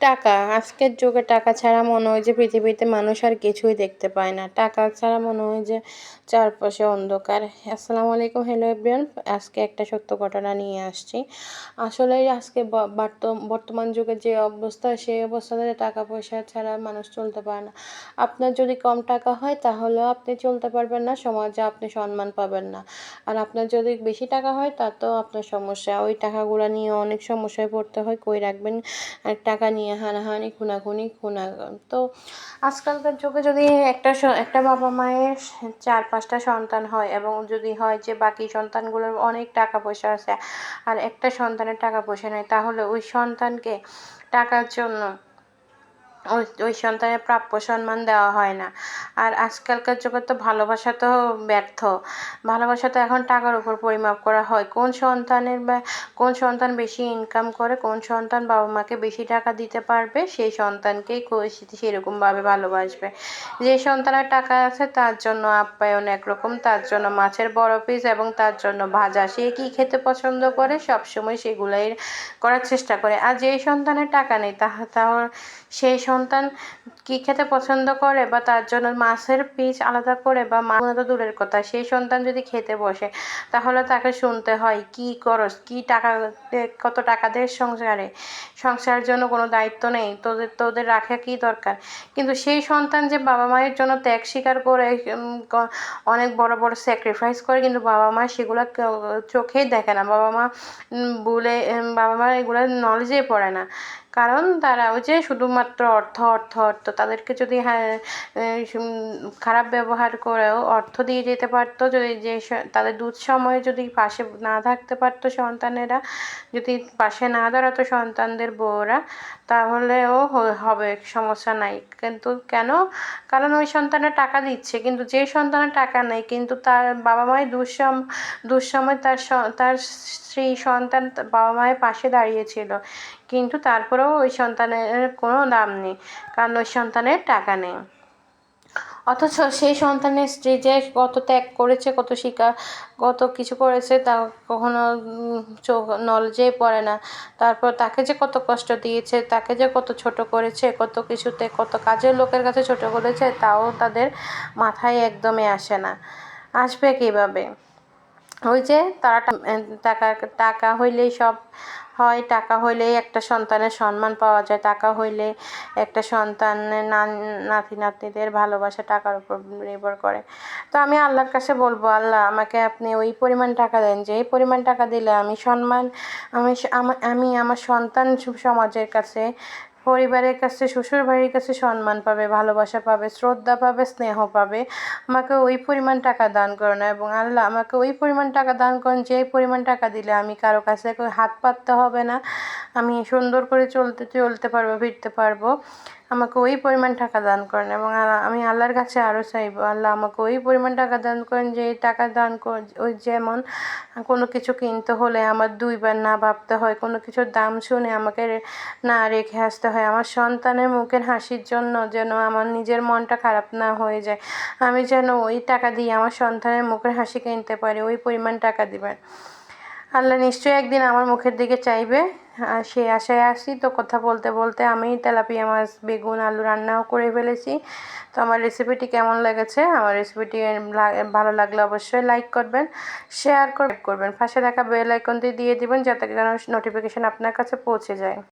টাকা, আজকের যুগে টাকা ছাড়া মনে হয় যে পৃথিবীতে মানুষ আর কিছুই দেখতে পায় না। টাকা ছাড়া মনে হয় যে চারপাশে অন্ধকার। আসসালামু আলাইকুম, হ্যালো এভরিওয়ান। আজকে একটা সত্য ঘটনা নিয়ে আসছি। আসলে আজকে বর্তমান যুগে যে অবস্থা, সেই অবস্থাতে টাকা পয়সা ছাড়া মানুষ চলতে পারে না। আপনার যদি কম টাকা হয়, তাহলেও আপনি চলতে পারবেন না। সমাজে আপনি সম্মান পাবেন না। আর আপনার যদি বেশি টাকা হয়, তাতেও আপনার সমস্যা। ওই টাকাগুলো নিয়ে অনেক সমস্যায় পড়তে হয়। কই রাখবেন? টাকা নিয়ে হানাহানি, খুনাখুনি খুনা তো আজকালকার যুগে যদি একটা একটা বাবা মায়ের চার পাঁচটা সন্তান হয় এবং যদি হয় যে বাকি সন্তানগুলোর অনেক টাকা পয়সা আছে আর একটা সন্তানের টাকা পয়সা নেই, তাহলে ওই সন্তানকে টাকার জন্য ওই ওই সন্তানের প্রাপ্য সম্মান দেওয়া হয় না। আর আজকালকার যুগে তো ভালোবাসা তো ব্যর্থ। ভালোবাসা তো এখন টাকার উপর পরিমাপ করা হয়। কোন সন্তানের বা, কোন সন্তান বেশি ইনকাম করে, কোন সন্তান বাবা মাকে বেশি টাকা দিতে পারবে, সেই সন্তানকেই সেরকমভাবে ভালোবাসবে। যে সন্তানের টাকা আছে, তার জন্য আপ্যায়ন একরকম, তার জন্য মাছের বড় পিস এবং তার জন্য ভাজা। সে কী খেতে পছন্দ করে? সবসময় সেগুলাই করার চেষ্টা করে। আর যেই সন্তানের টাকা নেই, তাহা তাহলে সেই সন্তান কি খেতে পছন্দ করে বা তার জন্য মাছের পিস আলাদা করে বা মা তো দূরের কথা, সেই সন্তান যদি খেতে বসে, তাহলে তাকে শুনতে হয়, কি করস? কি টাকা কত টাকা দেয় সংসারে? সংসারের জন্য কোনো দায়িত্ব নেই, তোদের তোদের রাখা কি দরকার? কিন্তু সেই সন্তান যে বাবা মায়ের জন্য ত্যাগ স্বীকার করে অনেক বড় বড় স্যাক্রিফাইস করে, কিন্তু বাবা মা সেগুলো চোখেই দেখে না। বাবা মা বলে বাবা মা এগুলো নলেজে পড়ে না। কারণ তারা ওই যে শুধুমাত্র অর্থ অর্থ অর্থ, তাদেরকে যদি হ্যাঁ খারাপ ব্যবহার করেও অর্থ দিয়ে যেতে পারতো, যদি যে তাদের দুধ সময়ে যদি পাশে না থাকতে পারতো সন্তানেরা, যদি পাশে না দাঁড়াতো সন্তানদের বউরা, তাহলেও হবে, সমস্যা নাই। কিন্তু কেন? কারণ ওই সন্তানের টাকা দিচ্ছে, কিন্তু যে সন্তানের টাকা নেই, কিন্তু তার বাবা মায়ের দুঃসম, দুঃসময় তার তার স্ত্রী সন্তান বাবা মায়ের পাশে দাঁড়িয়েছিল কিন্তু তারপরেও ওই সন্তানের কোনো দাম নেই, কারণ ওই সন্তানের টাকা নেই। অথচ সেই সন্তানের স্ত্রী যে কত ত্যাগ করেছে, কত শিকার কত কিছু করেছে তা কখনো চোখ নলেজেই পড়ে না। তারপর তাকে যে কত কষ্ট দিয়েছে, তাকে যে কত ছোট করেছে, কত কিছুতে, কত কাজের লোকের কাছে ছোট করেছে, তাও তাদের মাথায় একদমই আসে না। আসবে কীভাবে? ওই যে তারা টাকা টাকা হইলেই সব হয়, টাকা হইলেই একটা সন্তানের সম্মান পাওয়া যায়। টাকা হইলে একটা সন্তানের নাতি নাতনিদের ভালোবাসা টাকার উপর নির্ভর করে। তো আমি আল্লাহর কাছে বলব, আল্লাহ আমাকে আপনি ওই পরিমাণ টাকা দেন। যে এই পরিমাণ টাকা দিলে আমি সম্মান আমি আমি আমার সন্তান সমাজের কাছে পরিবারের কাছে শ্বশুর বাড়ির কাছে সম্মান পাবে, ভালোবাসা পাবে, শ্রদ্ধা পাবে, স্নেহ পাবে। আমাকে ওই পরিমাণ টাকা দান করুন এবং আল্লাহ আমাকে ওই পরিমাণ টাকা দান করেন, যে পরিমাণ টাকা দিলে আমি কারও কাছে হাত পাততে হবে না। আমি সুন্দর করে চলতে চলতে পারব, ফিরতে পারব। আমাকে ওই পরিমাণ টাকা দান করেন এবং আমি আল্লাহর কাছে আরও চাইব। আল্লাহ আমাকে ওই পরিমাণ টাকা দান করেন, যে টাকা দান ওই যেমন কোনো কিছু কিনতে হলে আমার দুইবার না ভাবতে হয়, কোনো কিছুর দাম শুনে আমাকে না রেখে আসতে হয়। আমার সন্তানের মুখের হাসির জন্য যেন আমার নিজের মনটা খারাপ না হয়ে যায়। আমি যেন ওই টাকা দিয়ে আমার সন্তানের মুখের হাসি কিনতে পারি, ওই পরিমাণ টাকা দিবেন। আল্লাহ নিশ্চয়ই একদিন আমার মুখের দিকে চাইবে। আর সেই আশায় আসি তো কথা বলতে বলতে আমি তেলাপিয়া মাছ, বেগুন, আলু রান্নাও করে ফেলেছি। তো আমার রেসিপিটি কেমন লেগেছে? আমার রেসিপিটি ভালো লাগলে অবশ্যই লাইক করবেন শেয়ার করবেন পাশে থাকা বেল আইকনটি দিয়ে দিবেন যাতে যেন নোটিফিকেশান আপনার কাছে পৌঁছে যায়।